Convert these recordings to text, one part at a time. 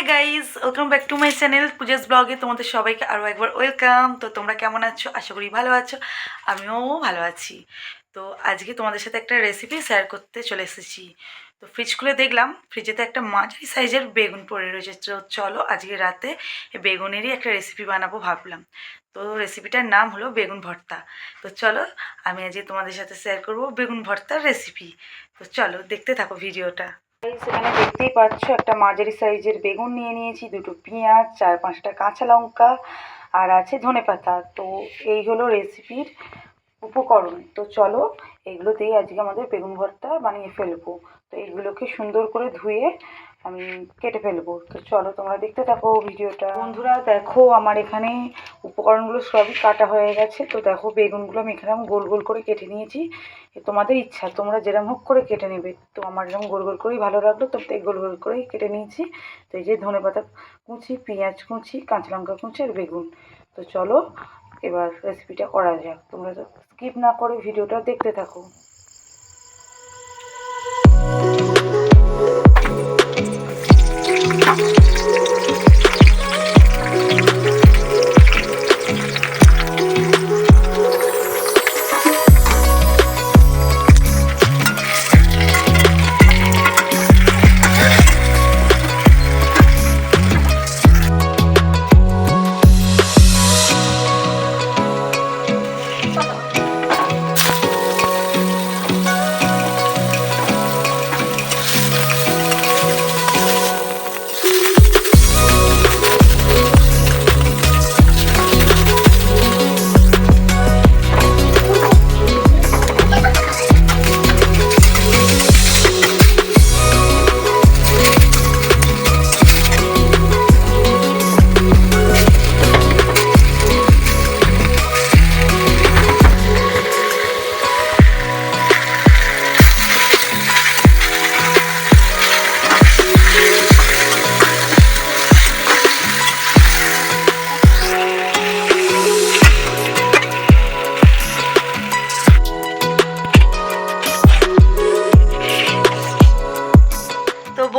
Hi guys welcome back to my channel Puja's ব্লগে তোমাদের সবাইকে আরও একবার ওয়েলকাম তো তোমরা কেমন আছো? আশা করি ভালো আছো। আমিও ভালো আছি। তো আজকে তোমাদের সাথে একটা রেসিপি শেয়ার করতে চলে এসেছি। তো ফ্রিজ খুলে দেখলাম ফ্রিজেতে একটা মাঝারি সাইজের বেগুন পড়ে রয়েছে। তো চলো আজকে রাতে বেগুনেরই একটা রেসিপি বানাবো ভাবলাম। তো রেসিপিটার নাম হলো বেগুন ভর্তা। তো চলো আমি আজকে তোমাদের সাথে শেয়ার করব বেগুন ভর্তার রেসিপি তো চলো দেখতে থাকো ভিডিওটা সেখানে দেখতেই পাচ্ছ, একটা মাঝারি সাইজের বেগুন নিয়ে নিয়েছি, দুটো পেঁয়াজ, চার পাঁচটা কাঁচা লঙ্কা, আর আছে ধনেপাতা তো এই হলো রেসিপির উপকরণ। তো চলো এগুলো আজকে আমাদের বেগুন ভর্তা বানিয়ে ফেলব। তো এইগুলোকে সুন্দর করে ধুয়ে আমি কেটে ফেলব। তো চলো, তোমরা দেখতে থাকো ভিডিওটা। বন্ধুরা, দেখো, আমার এখানে উপকরণগুলো সবই কাটা হয়ে গেছে। তো দেখো বেগুনগুলো আমি এখানে গোল গোল করে কেটে নিয়েছি। তোমাদের ইচ্ছা, তোমরা যেরম হোক করে কেটে নেবে। তো আমার এরকম গোল গোল করেই ভালো লাগল, তো তাই গোল গোল করেই কেটে নিয়েছি। তো এই যে ধনে পাতা কুচি, পেঁয়াজ কুচি, কাঁচা লঙ্কা কুচি আর বেগুন। তো চলো, এবার রেসিপিটা করা যাক। তোমরা তো স্কিপ না করে ভিডিওটা দেখতে থাকো।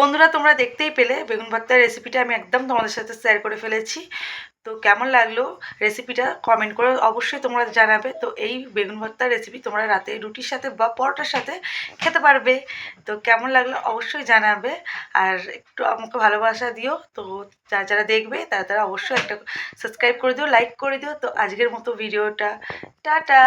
বন্ধুরা, তোমরা দেখতেই পেলে, বেগুন ভর্তার রেসিপিটা আমি একদম তোমাদের সাথে শেয়ার করে ফেলেছি। তো কেমন লাগল রেসিপিটা কমেন্ট করে অবশ্যই তোমরা জানাবে। তো এই বেগুন ভর্তার রেসিপি তোমরা রাতে রুটির সাথে বা পরোটার সাথে খেতে পারবে। তো কেমন লাগল অবশ্যই জানাবে। আর একটু আমাকে ভালোবাসা দিও। তো যারা যারা দেখবে, তারা তারা অবশ্যই একটা সাবস্ক্রাইব করে দিও লাইক করে দিও। তো আজকের মতো ভিডিওটা টাটা!